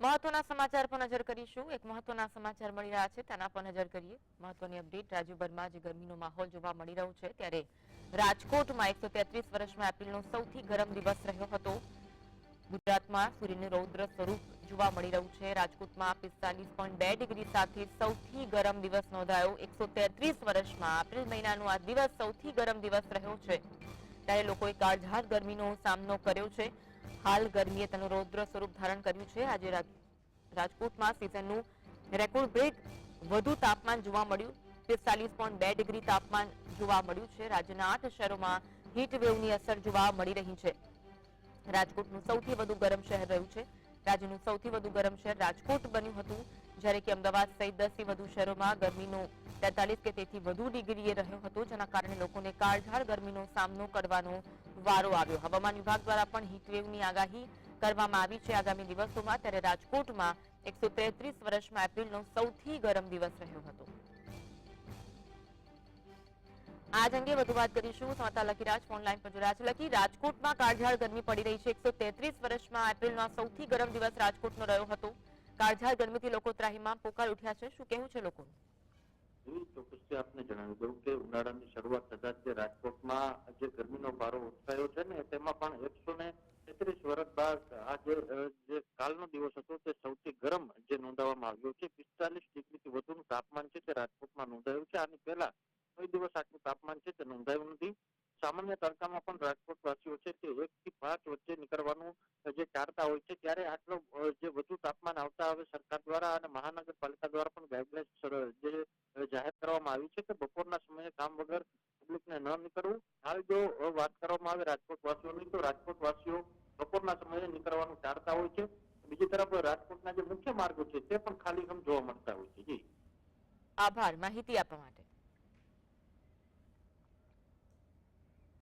મહત્વના સમાચાર પર નજર કરીશું. એક મહત્વના સમાચાર મળી રહ્યા છે, તેના પર નજર કરીએ. મહત્વની અપડેટ, રાજ્યભરમાં જે ગરમીનો માહોલ જોવા મળી રહ્યો છે, ત્યારે રાજકોટમાં એકસો તેત્રીસ વર્ષમાં એપ્રિલનો સૌથી ગરમ દિવસ રહ્યો હતો. ગુજરાતમાં સૂર્યનું રૌદ્ર સ્વરૂપ જોવા મળી રહ્યું છે. રાજકોટમાં પિસ્તાલીસ પોઈન્ટ બે ડિગ્રી સાથે સૌથી ગરમ દિવસ નોંધાયો. એકસો તેત્રીસ વર્ષમાં એપ્રિલ મહિનાનો આ દિવસ સૌથી ગરમ દિવસ રહ્યો છે. ત્યારે લોકોએ કાળઝાળ ગરમીનો સામનો કર્યો છે. હાલ ગરમીએ તેનું રૌદ્ર સ્વરૂપ ધારણ કર્યું છે. આજે રાજકોટમાં સિઝનનું રેકોર્ડ બ્રેક વધુ તાપમાન જોવા મળ્યું. પિસ્તાલીસ પોઈન્ટ બે ડિગ્રી તાપમાન જોવા મળ્યું છે. રાજ્યના આઠ શહેરોમાં હીટ વેવની અસર જોવા મળી રહી છે. રાજકોટનું સૌથી વધુ ગરમ શહેર રહ્યું છે. રાજ્યનું સૌથી વધુ ગરમ શહેર રાજકોટ બન્યું હતું, જ્યારે કે અમદાવાદ સહિત દસથી વધુ શહેરોમાં ગરમીનો તેતાલીસ કે તેથી વધુ ડિગ્રીએ રહ્યો હતો, જેના કારણે લોકોને કાળઝાળ ગરમીનો સામનો કરવાનો વારો આવ્યો. હવામાન વિભાગ દ્વારા પણ હીટવેવની આગાહી કરવામાં આવી છે. આગામી દિવસોમાં ત્યારે રાજકોટમાં એકસો વર્ષમાં એપ્રિલનો સૌથી ગરમ દિવસ રહ્યો હતો. આજ અંગે વધુ વાત કરીશું. સમાતા લકીરાજ ફોનલાઈન પર જોડાયા છે. લકી, રાજકોટમાં કાળઝાળ ગરમી પડી રહી છે. એકસો વર્ષમાં એપ્રિલનો સૌથી ગરમ દિવસ રાજકોટનો રહ્યો હતો. કાળઝાળ ગરમીથી લોકો ત્રાહીમાં પોકાર ઉઠ્યા છે. શું કહેવું છે લોકોનું? ચોક્કસથી આપને જણાવી દઉં કે ઉનાળાની શરૂઆત થતા જ રાજકોટમાં જે ગરમીનો પારો ઉઠાયો છે ને, તેમાં પણ એકસો ને તેત્રીસ વર્ષ બાદ આ જે કાલનો દિવસ હતો તે સૌથી ગરમ જે નોંધાવવામાં આવ્યો છે. પિસ્તાલીસ ડિગ્રીથી વધુનું તાપમાન છે તે રાજકોટમાં નોંધાયું છે. આની પહેલા કોઈ દિવસ આટલું તાપમાન છે તે નોંધાયું નથી. સામાન્ય તડકામાં પણ રાજકોટ વાસીઓ છે તે એક થી પાંચ વચ્ચે નીકળવાનું જે ટાળતા હોય છે. ત્યારે આટલો જે વધુ તાપમાન આવતા હવે સરકાર દ્વારા અને મહાનગરપાલિકા દ્વારા પણ ગાઈડલાઈન્સ જે જાહેર કરવામાં આવી છે કે બપોરના સમયે કામ વગર પબ્લિકને ન નીકળવું. હાલ જો વાત કરવામાં આવે રાજકોટ વાસીઓની, તો રાજકોટ વાસીઓ બપોરના સમયે નીકળવાનું ટાળતા હોય છે. બીજી તરફ રાજકોટના જે મુખ્ય માર્ગો છે, તે પણ ખાલી જોવા મળતા હોય છે. જી. આભાર. માહિતી આપવા માટે.